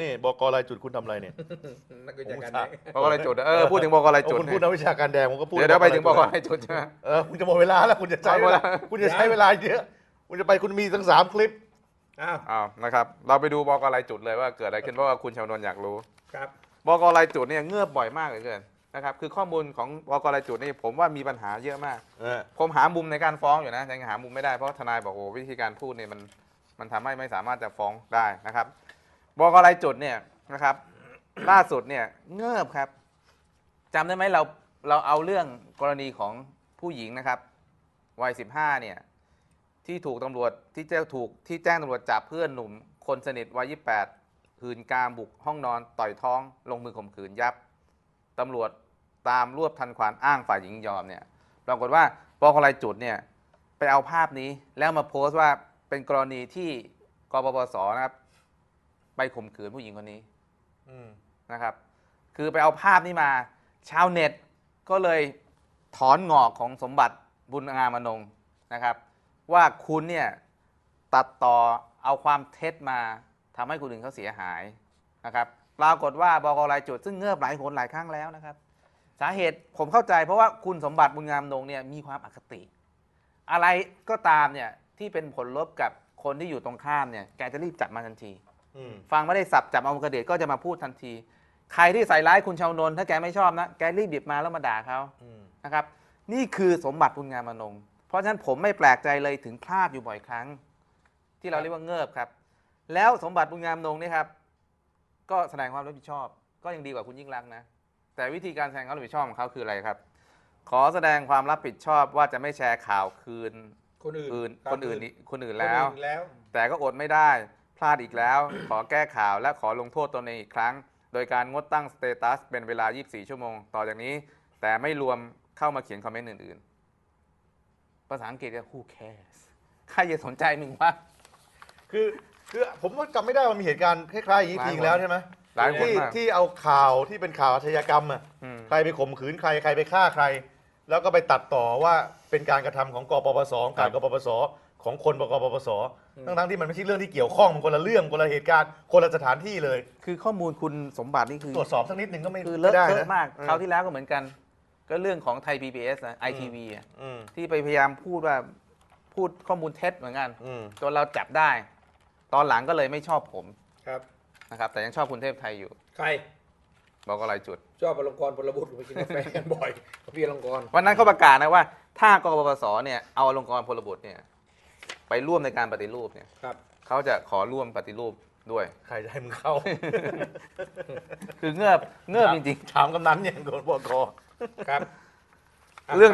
นี่บกรายจุดคุณทำอะไรเนี่ยนักวิชาการผมอุตส่าห์แดงบอกอะไรจุดเออพูดถึงบอกอะไรเอาจุดคุณเนี่พูดยนักวิชาการแดงผมก็พูดเดี๋ยวเดี๋ยวไปถึงบอกรอะไรจุดใช่ไหมเออคุณจะหมดเวลาแล้วคุณจะใช้หมเวดแล้ลาวคุณจะใช้เวลาเยอะคุณจะไปคุณมีทั้งสามคลิปอ้าวอ้าวนะครับเราไปดูบอกอะไรจุดเลยว่าเกิดอะไรขึ้นเพราะว่าคุณชาวนนท์อยากรู้ครับบอกอะไรจุดเนี่ยเงือบบ่อยมากเหลือเกินนะครับคือข้อมูลของบอกอะไรจุดนี่ผมว่ามีปัญหาเยอะมากเออผมหามุมในการฟ้องอยู่นะยังหามุมไม่ได้เพราะทนายบอกโอ้วิธีการพูดเนี่ยมันมันทำให้ไม่สามารถจะฟ้องได้นะครับ บอกอะไรจุดเนี่ยนะครับ ล่าสุดเนี่ยเงือบครับจำได้ไหมเราเราเอาเรื่องกรณีของผู้หญิงนะครับวัย15เนี่ยที่ถูกตำรวจที่แจ้งถูกที่แจ้งตำรวจจับเพื่อนหนุ่ม คนสนิทวัย28หืนกามบุกห้องนอนต่อยท้อง ลงมือข่มขืนยับตำรวจตามรวบทันควันอ้างฝ่ายหญิงยอมเนี่ยปรากฏว่าปกรจุดเนี่ยไปเอาภาพนี้แล้วมาโพสต์ว่าเป็นกรณีที่กปปสนะครับ ไปข่มขืนผู้หญิงคนนี้อืมนะครับ คือไปเอาภาพนี้มา ชาวเน็ตก็เลยถอนงอกของสมบัติบุญงามอนงค์นะครับ ว่าคุณเนี่ยตัดต่อเอาความเท็จมาทำให้คนอื่นเขาเสียหายนะครับปรากฏว่าบกรายจุดซึ่งเงือบหลายหนหลายครั้งแล้วนะครับ สาเหตุผมเข้าใจเพราะว่าคุณสมบัติบุญงามอนงค์เนี่ยมีความอคติ อะไรก็ตามเนี่ยที่เป็นผลลบกับคนที่อยู่ตรงข้ามเนี่ยแกจะรีบจับมาทันทีอืม ฟังไม่ได้สับจับเอากระเดชก็จะมาพูดทันที ใครที่ใส่ร้ายคุณชาวนนท์ถ้าแกไม่ชอบนะแกรีบหยิบมาแล้วมาด่าเขาอืมนะครับ นี่คือสมบัติบุญงามอนงค์เพราะฉะนั้นผมไม่แปลกใจเลยถึงพลาดอยู่บ่อยครั้ง ที่เราเรียกว่าเงิบครับ แล้วสมบัติบุญงามอนงค์นี่ครับ ก็แสดงความรับผิดชอบ ก็ยังดีกว่าคุณยิ่งรักษณ์นะ แต่วิธีการแสดงความรับผิดชอบของเขาคืออะไรครับ ขอแสดงความรับผิดชอบว่าจะไม่แชร์ข่าวคืนคนอื่นอื่นรับคนอื่นนี่คนอื่นคนแล้วอื่นแล้ว แต่ก็อดไม่ได้พ ลาดอีกแล้ว ขอแก้ข่าวและขอลงโทษตนเองอีกครั้ง โดยการงดตั้งสเตตัสเป็นเวลา 24 ชั่วโมง ต่อจากนี้ แต่ไม่รวมเข้ามาเขียนคอมเมนต์อื่น ๆ ภาษาอังกฤษก็ who cares ใครจะสนใจมึงวะ คือคือผมก็จำไม่ได้ว่ามีเหตุการณ์คล้ายๆอย่างนี้หลายทีคนแล้วใช่ไหมหลายคนที่มากที่เอาข่าวที่เป็นข่าวอาชญากรรมอะอืม ใครไปข่มขืนใครใครไปฆ่าใคร แล้วก็ไปตัดต่อว่าเป็นการกระทำของกปปสของการกปปส ของคนบกปปสทั้งทั้งๆที่มันไม่ใช่เรื่องที่เกี่ยวข้องมันคนละเรื่องคนละเหตุการณ์คนละสถานที่เลย คือข้อมูลคุณสมบัตินี่คือ ตรวจสอบสักนิดหนึ่งก็ไม่คือไม่เลอะได้เทนะอะมากเออคราวที่แล้วก็เหมือนกัน ก็เรื่องของไทย PBS นะ ITV อะอืมที่ไปพยายามพูดว่าพูดข้อมูลเท็จเหมือนกันอืมจนเราจับได้ ตอนหลังก็เลยไม่ชอบผมครับ นะครับ แต่ยังชอบคุณเทพไทยอยู่ ใครบอกอะไรจุด ชอบอลงกรณ์พลบุตรไปกินกาแฟกันบ่อยกับพี่อลงกรณ์วันนั้นเขาประกาศนะว่า ถ้ากกปปสเนี่ยเอาอลงกรณ์พลบุตรเนี่ย ไปร่วมในการปฏิรูปเนี่ยครับ เขาจะขอร่วมปฏิรูปด้วย ใครจะให้มึงเข้า คือเงือบเงือบจริงถามกำนันเนี่ยโดนบกครับ เรื่อง